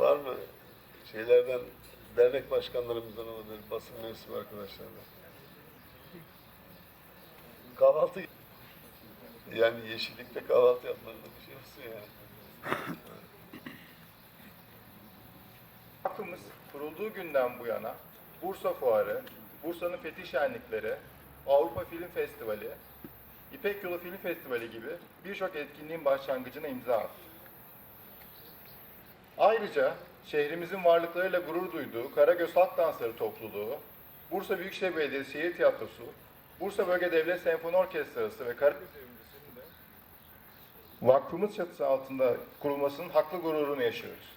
Var mı şeylerden dernek başkanlarımızdan olabilir, basın mensubu arkadaşlardan? Kahvaltı yani yeşillikte kahvaltı yapmanın bir şey olsun yani. Vakfımız kurulduğu günden bu yana Bursa Fuarı, Bursa'nın Fethi Şenlikleri, Avrupa Film Festivali, İpek Yolu Film Festivali gibi birçok etkinliğin başlangıcına imza attı. Ayrıca şehrimizin varlıklarıyla gurur duyduğu Karagöz Halk Dansları Topluluğu, Bursa Büyükşehir Belediyesi Şehir Tiyatrosu, Bursa Bölge Devlet Senfoni Orkestrası ve Karagöz vakfımız çatısı altında kurulmasının haklı gururunu yaşıyoruz.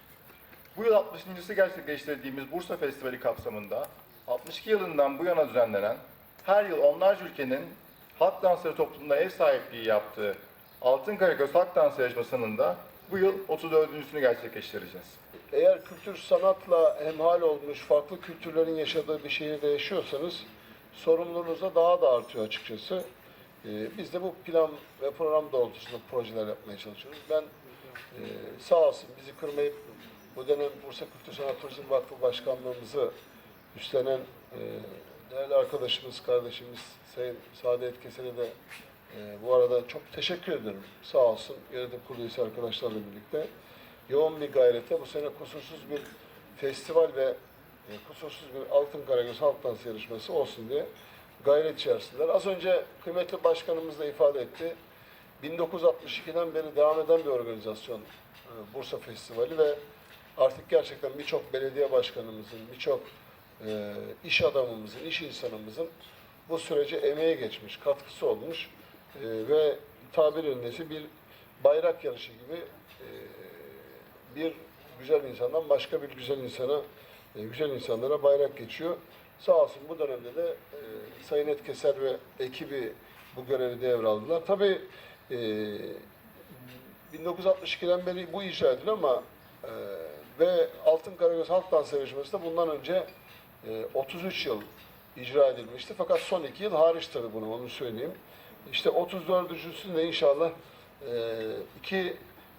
Bu yıl 60.sı gerçekleştirdiğimiz Bursa Festivali kapsamında 62 yılından bu yana düzenlenen her yıl onlarca ülkenin halk dansları toplumunda ev sahipliği yaptığı Altın Karagöz Halk Dansı Yarışması'nın da bu yıl 34.sünü gerçekleştireceğiz. Eğer kültür sanatla hemhal olmuş, farklı kültürlerin yaşadığı bir şehirde yaşıyorsanız sorumluluğunuz da daha da artıyor açıkçası. Ee, biz de bu plan ve program doğrultusunda projeler yapmaya çalışıyoruz. Ben e, sağ olsun bizi kırmayıp bu dönem Bursa Kültür Sanat Turizm Vakfı Başkanlığımızı üstlenen e, değerli arkadaşımız, kardeşimiz Sayın Saadet Keser'e de e, bu arada çok teşekkür ederim. Sağ olsun yönetim kurulu arkadaşlarla birlikte yoğun bir gayrete bu sene kusursuz bir festival ve e, kusursuz bir Altın Karagöz Halk Dansı yarışması olsun diye gayret içerisindeler. Az önce kıymetli başkanımız da ifade etti. 1962'den beri devam eden bir organizasyon e, Bursa Festivali ve artık gerçekten birçok belediye başkanımızın, birçok e, iş adamımızın, iş insanımızın bu sürece emeği geçmiş, katkısı olmuş e, ve tabir öndesi bir bayrak yarışı gibi e, bir güzel insandan başka bir güzel insana, e, güzel insanlara bayrak geçiyor. Sağ olsun bu dönemde de e, Sayın Etkeser ve ekibi bu görevi devraldılar. Tabii e, 1962'den beri bu icra ediliyor ama e, ve Altın Karagöz Halk Dansı Yarışması da bundan önce e, 33 yıl icra edilmişti. Fakat son iki yıl hariç tabii bunu, onu söyleyeyim. İşte 34.sü de inşallah e, 2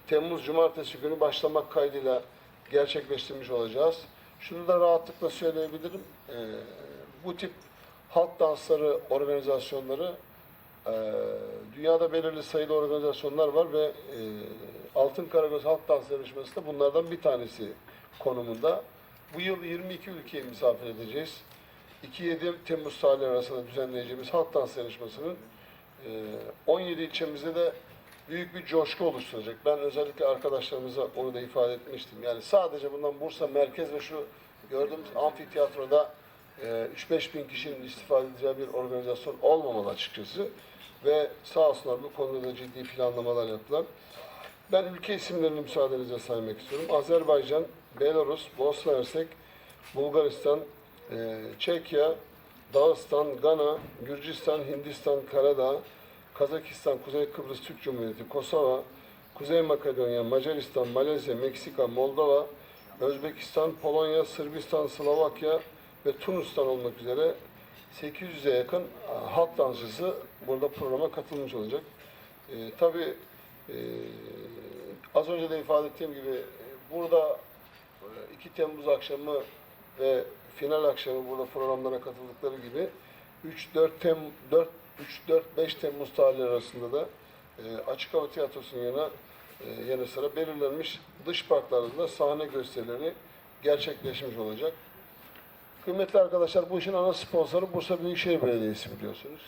Temmuz Cumartesi günü başlamak kaydıyla gerçekleştirmiş olacağız. Şunu da rahatlıkla söyleyebilirim. E, bu tip halk dansları organizasyonları e, dünyada belirli sayılı organizasyonlar var ve e, Altın Karagöz Halk Dans Yarışması da bunlardan bir tanesi konumunda. Bu yıl 22 ülkeyi misafir edeceğiz. 2-7 Temmuz tarihleri arasında düzenleyeceğimiz halk dans yarışmasının e, 17 ilçemizde de büyük bir coşku oluşturacak. Ben özellikle arkadaşlarımıza onu da ifade etmiştim. Yani sadece bundan Bursa merkez ve şu gördüğümüz amfiteyatroda e, 3-5 bin kişinin istifade edeceği bir organizasyon olmamalı açıkçası. Ve sağ olsunlar bu konuda da ciddi planlamalar yaptılar. Ben ülke isimlerini müsaadenizle saymak istiyorum. Azerbaycan, Belarus, Bosna Hersek, Bulgaristan, e, Çekya, Dağıstan, Gana, Gürcistan, Hindistan, Karadağ, Kazakistan, Kuzey Kıbrıs Türk Cumhuriyeti, Kosova, Kuzey Makedonya, Macaristan, Malezya, Meksika, Moldova, Özbekistan, Polonya, Sırbistan, Slovakya ve Tunus'tan olmak üzere 800'e yakın e, halk dansçısı burada programa katılmış olacak. E, tabii e, az önce de ifade ettiğim gibi e, burada e, 2 Temmuz akşamı ve final akşamı burada programlara katıldıkları gibi 3-4 Tem 4 3-4-5 Temmuz tarihleri arasında da e, Açık Hava Tiyatrosu'nun yanı, e, yanı sıra belirlenmiş dış parklarında sahne gösterileri gerçekleşmiş olacak. Kıymetli arkadaşlar bu işin ana sponsoru Bursa Büyükşehir Belediyesi biliyorsunuz.